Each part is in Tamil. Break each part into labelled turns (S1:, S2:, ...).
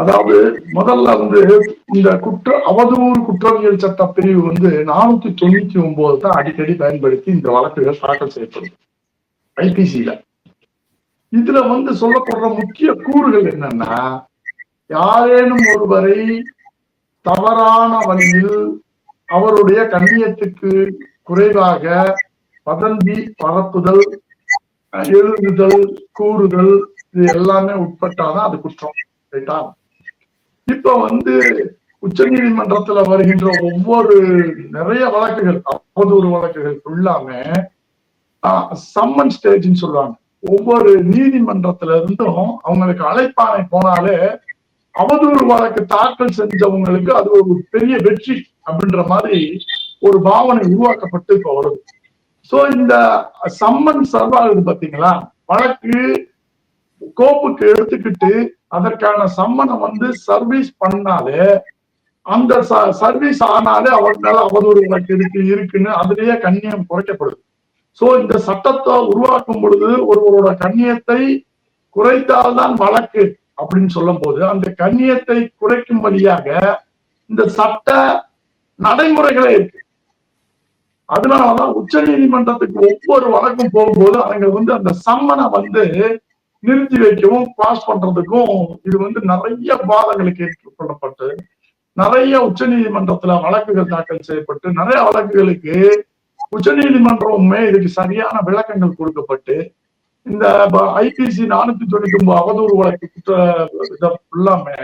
S1: அதாவது முதல்ல வந்து இந்த குற்ற அவதூறு குற்றவியல் சட்ட பிரிவு வந்து நானூத்தி தொண்ணூத்தி ஒன்பது தான் அடிக்கடி பயன்படுத்தி இந்த வழக்குகள் தாக்கல் செய்யப்படும் ஐபிசியில இதுல வந்து சொல்லப்படுற முக்கிய கூறுகள் என்னன்னா யாரேனும் ஒருவரை தவறான வழியில் அவருடைய கண்ணியத்துக்கு குறைவாக வதந்தி பரப்புதல் எழுதுதல் கூறுதல் இது எல்லாமே உட்பட்டாதான் அது குற்றம் ரைட்டா? இப்ப வந்து உச்ச நீதிமன்றத்துல வருகின்ற ஒவ்வொரு நிறைய வழக்குகள் அவதூறு வழக்குகள் ஃபுல்லாமே சம்மன் ஸ்டேஜ்னு சொல்லுவாங்க ஒவ்வொரு நீதிமன்றத்துல இருந்தும் அவங்களுக்கு அழைப்பானை போனாலே அவதூறு வழக்கு தாக்கல் செஞ்சவங்களுக்கு அது ஒரு பெரிய வெற்றி அப்படின்ற மாதிரி ஒரு பாவனை உருவாக்கப்பட்டு இப்ப வருது. சோ இந்த சம்மன் சர்வாகுது பாத்தீங்களா? வழக்கு கோப்புக்கு எடுத்துக்கிட்டு அதற்கான சம்மனை வந்து சர்வீஸ் பண்ணாலே அந்த சர்வீஸ் ஆனாலே அவர் மேல அவதூறு வழக்கு இருக்கு இருக்குன்னு அதுலயே கண்ணியம் குறைக்கப்படுது. சோ இந்த சட்டத்தை உருவாக்கும் பொழுது ஒருவரோட கண்ணியத்தை குறைத்தால்தான் வழக்கு அப்படின்னு சொல்லும் போது அந்த கண்ணியத்தை குறைக்கும் வழியாக இந்த சட்ட நடைமுறைகளே இருக்கு. அதனாலதான் உச்ச நீதிமன்றத்துக்கு ஒவ்வொரு வழக்கும் போகும்போது அவங்க வந்து அந்த சம்மனை வந்து நிறுத்தி வைக்கவும் பாஸ் பண்றதுக்கும் இது வந்து நிறைய வாதங்களுக்கு ஏற்றுக்கொள்ளப்பட்டு நிறைய உச்ச நீதிமன்றத்துல வழக்குகள் தாக்கல் செய்யப்பட்டு நிறைய வழக்குகளுக்கு உச்ச நீதிமன்றமுமே இதுக்கு சரியான விளக்கங்கள் கொடுக்கப்பட்டு இந்த ஐபிசி நானூத்தி தொண்ணூத்தி ஒன்பது அவதூறு வழக்கு குற்ற இதை ஃபுல்லாமே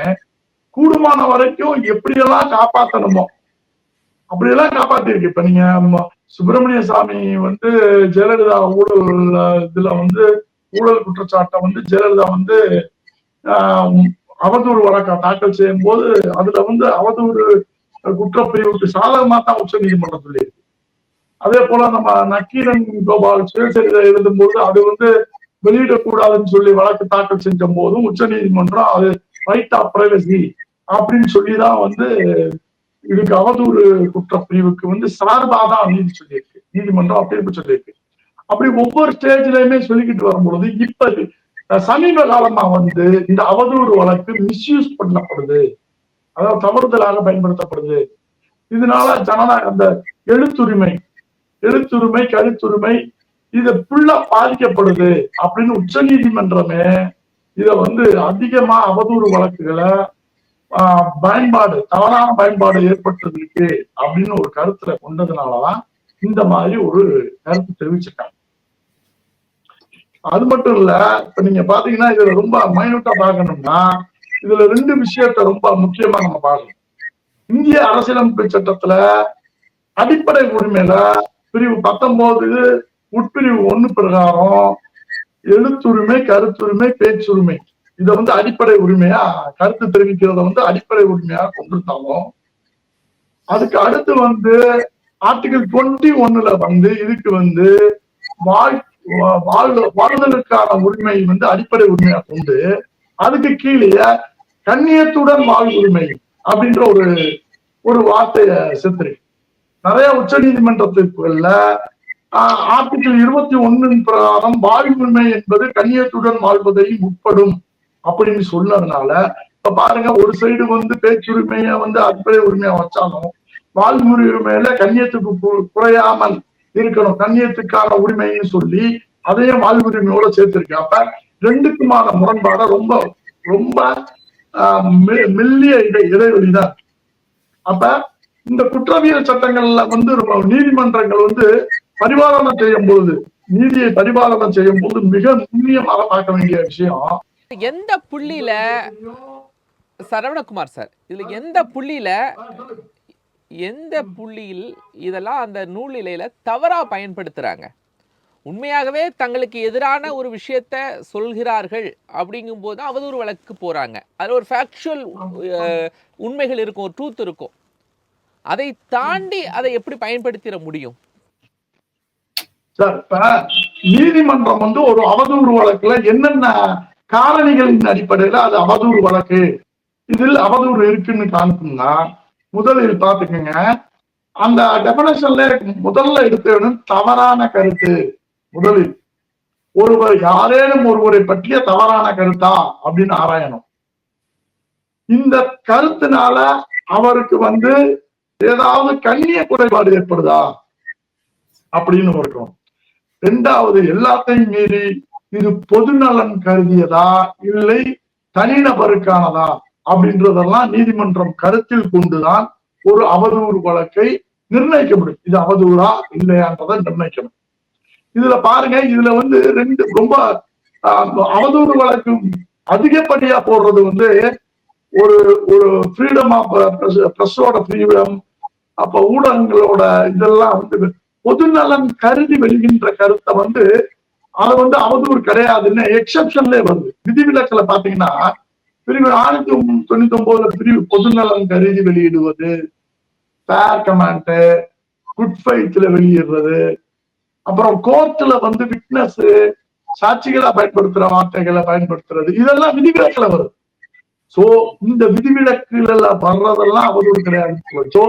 S1: கூடுமான வரைக்கும் எப்படியெல்லாம் காப்பாத்தணுமோ அப்படியெல்லாம் காப்பாத்திருக்கு. இப்ப நீங்க சுப்பிரமணிய சாமி வந்து ஜெயலலிதா ஊழல் இதுல வந்து ஊழல் குற்றச்சாட்டை வந்து ஜெயலலிதா வந்து அவதூறு வழக்கா தாக்கல் செய்யும் போது அதுல வந்து அவதூறு குற்றப்பிரிவுக்கு சாதகமா தான் உச்ச நீதிமன்றம் சொல்லியிருக்கு. அதே போல நம்ம நக்கீரன் கோபால் சுயசரிதை எழுதும் போது அது வந்து வெளியிடக்கூடாதுன்னு சொல்லி வழக்கு தாக்கல் செஞ்ச போதும் உச்ச நீதிமன்றம் அது ரைட் ஆஃப் பிரைவசி அப்படின்னு சொல்லிதான் வந்து இதுக்கு அவதூறு குற்றப்பிரிவுக்கு வந்து சார்பாதான் நீதி சொல்லியிருக்கு. நீதிமன்றம் அப்படி சொல்லியிருக்கு. அப்படி ஒவ்வொரு ஸ்டேஜ்லயுமே சொல்லிக்கிட்டு வரும்பொழுது இப்ப சமீப காலமா வந்து இந்த அவதூறு வழக்கு மிஸ்யூஸ் பண்ணப்படுது. அதாவது தவறுதலாக பயன்படுத்தப்படுது. இதனால ஜனநாயக அந்த எழுத்துரிமை எழுத்துரிமை கருத்துரிமை இது ஃபுல்லா பாதிக்கப்படுது அப்படின்னு உச்ச நீதிமன்றமே இத வந்து அதிகமா அவதூறு வழக்குகளை பயன்பாடு தவறான பயன்பாடு ஏற்பட்டிருக்கு அப்படின்னு ஒரு கருத்துல கொண்டதுனாலதான் இந்த மாதிரி ஒரு கருத்து தெரிவிச்சிருக்காங்க. அது மட்டும் இல்ல இப்ப நீங்க பாத்தீங்கன்னா இதுல ரொம்ப மைனூட்டா பார்க்கணும்னா இதுல ரெண்டு விஷயத்த ரொம்ப முக்கியமா நம்ம பார்க்கணும். இந்திய அரசியலமைப்பு சட்டத்துல அடிப்படை உரிமையில பிரிவு பத்தொன்பது உட்பிரிவு ஒண்ணு பிரகாரம் எழுத்துரிமை கருத்துரிமை பேச்சுரிமை. இதை வந்து அடிப்படை உரிமையா கருத்து தெரிவிக்கிறத வந்து அடிப்படை உரிமையா கொண்டிருந்தாலும் அதுக்கு அடுத்து வந்து ஆர்டிகல் டுவெண்ட்டி ஒன்னுல வந்து இதுக்கு வந்து வாழ்க்கை வாழ்தலுக்கான உரிமை வந்து அடிப்படை உரிமையா கொண்டு அதுக்கு கீழே கண்ணியத்துடன் வாழ் உரிமை அப்படின்ற ஒரு ஒரு வார்த்தைய சேர்த்திருக்கு. நிறைய உச்ச நீதிமன்றத்துக்குள்ள ஆர்டிகல் இருபத்தி ஒன்னின் பிரகாரம் வாழ்வுரிமை என்பது கண்ணியத்துடன் வாழ்வதை உட்படும் அப்படின்னு சொன்னதுனால இப்ப பாருங்க ஒரு சைடு வந்து பேச்சுரிமைய வந்து அடிப்படை உரிமையா வச்சாலும் வாழ்வுரி உரிமையில கண்ணியத்துக்கு குறையாமல் இருக்கணும். கண்ணியத்துக்கான உரிமையும் சொல்லி அதையும் வாழ்வுரிமையோட சேர்த்திருக்கு அப்ப ரெண்டுக்குமான முரண்பாட ரொம்ப ரொம்ப மெல்லிய இடை இடைவெளி தான். அப்ப இந்த குற்றவியல் சட்டங்கள்ல வந்து நீதிமன்றங்கள் வந்து பரிபாலனை செய்யும் பொழுது நீதியை பரிபாலனை செய்யும் போது மிக நுண்ணியமாக பார்க்க வேண்டிய விஷயம்.
S2: எந்த புள்ளியில சரவணகுமார் சார் இதுல எந்த புள்ளியில எந்த புள்ளியில் இதெல்லாம் அந்த நூலிலையில தவறா பயன்படுத்துறாங்க? உண்மையாகவே தங்களுக்கு எதிரான ஒரு விஷயத்த சொல்கிறார்கள் அப்படிங்கும் போது அவதூறு வழக்கு போறாங்க. அதுல ஒரு ஃபேக்சுவல் உண்மைகள் இருக்கும் ஒரு ட்ரூத் இருக்கும். அதை தாண்டி அதை எப்படி பயன்படுத்திட முடியும்?
S1: சார் இப்ப நீதிமன்றம் வந்து ஒரு அவதூறு வழக்குல என்னென்ன காரணிகளின் அடிப்படையில அது அவதூறு வழக்கு? இதில் அவதூறு இருக்குன்னு காமிக்கணும்னா முதலில் பாத்துக்கோங்க அந்த டெபனேஷன்ல முதல்ல எடுத்தவனும் தவறான கருத்து. முதலில் ஒருவர் யாரேனும் ஒருவரை பற்றிய தவறான கருத்தா? அப்படின்னு ஆராயணும். இந்த கருத்தினால அவருக்கு வந்து ஏதாவது கண்ணிய குறைபாடு ஏற்படுதா? அப்படின்னு இருக்கணும் ரெண்டாவது எல்லாத்தையும் மீறி இது பொதுநலன் கருதியதா? இல்லை தனிநபருக்கானதா? அப்படின்றதெல்லாம் நீதிமன்றம் கருத்தில் கொண்டுதான் ஒரு அவதூறு வழக்கை நிர்ணயிக்க முடியும் இது அவதூறா இல்லையான்றதை நிர்ணயிக்கணும். இதுல பாருங்க இதுல வந்து ரெண்டு ரொம்ப அவதூறு வழக்கு அதிகப்படியா போடுறது வந்து ஒரு ஒரு ஃப்ரீடம் ஆஃப் பிரஸோட ஃப்ரீடம் அப்ப ஊடகங்களோட இதெல்லாம் வந்து பொதுநலன் கருதி வெளிகின்ற கருத்தை வந்து அது வந்து அவதூறு கிடையாதுன்னு எக்ஸப்ஷன்லே வருது. விதிவிலக்கில் பாத்தீங்கன்னா பிரிவு ஆயிரத்தி தொண்ணூத்தி ஒன்பதுல பிரிவு பொதுநலம் கருதி வெளியிடுவது ஃபேர் கமாண்ட் குட் ஃபைட்ல வெளியிடுறது அப்புறம் கோர்ட்ல வந்து விட்னஸ் சாட்சிகளா பயன்படுத்துற வார்த்தைகளை பயன்படுத்துறது இதெல்லாம் விதிவிலக்குல வருது. சோ இந்த விதிவிலக்குல வர்றதெல்லாம் அவதூறு கிடையாது. சோ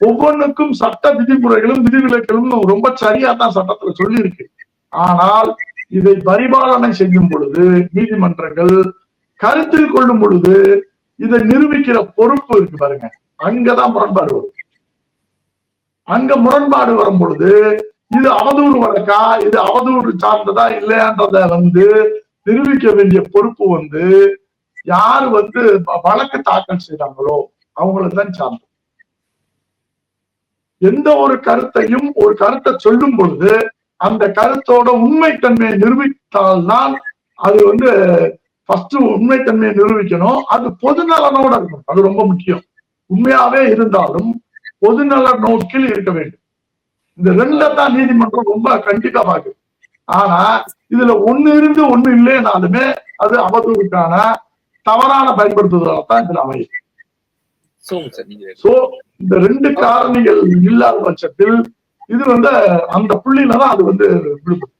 S1: ஒவ்வொன்றுக்கும் சட்ட விதிமுறைகளும் விதிவிலக்குகளும் ரொம்ப சரியா தான் சட்டத்துல சொல்லி இருக்கு ஆனால் இதை பரிபாலனை செய்யும் பொழுது நீதிமன்றங்கள் கருத்தில் கொள்ளும் பொழுது இதை நிரூபிக்கிற பொறுப்பு இருக்கு பாருங்க. அங்கதான் முரண்பாடு வரும். அங்க முரண்பாடு வரும் பொழுது இது அவதூறு வழக்கா? இது அவதூறு சார்ந்ததா? இல்லையான்றத வந்து நிரூபிக்க வேண்டிய பொறுப்பு வந்து யார் வந்து வ- வழக்கு தாக்கல் செய்யறாங்களோ அவங்களதான் சார்ந்தது. எந்த ஒரு கருத்தையும் ஒரு கருத்தை சொல்லும் பொழுது அந்த கருத்தோட உண்மைத்தன்மையை நிரூபித்தால்தான் அது வந்து ஃபர்ஸ்ட் உண்மைத்தன்மையை நிரூபிக்கணும். அது பொதுநலனோட இருக்கணும். அது ரொம்ப முக்கியம். உண்மையாவே இருந்தாலும் பொதுநல நோக்கில் இருக்க வேண்டும். இந்த ரெண்ட தான் நீதிமன்றம் ரொம்ப கண்டிப்பா பாக்குது ஆனா இதுல ஒண்ணு இருந்து ஒண்ணு இல்லைனாலுமே அது அவதூறுக்கான தவறான பயன்படுத்துவதால தான் இதுல அமையும். சோ இந்த ரெண்டு காரணிகள் இல்லாத பட்சத்தில் இது வந்து அந்த புள்ளியில தான் அது வந்து விழுக்கும்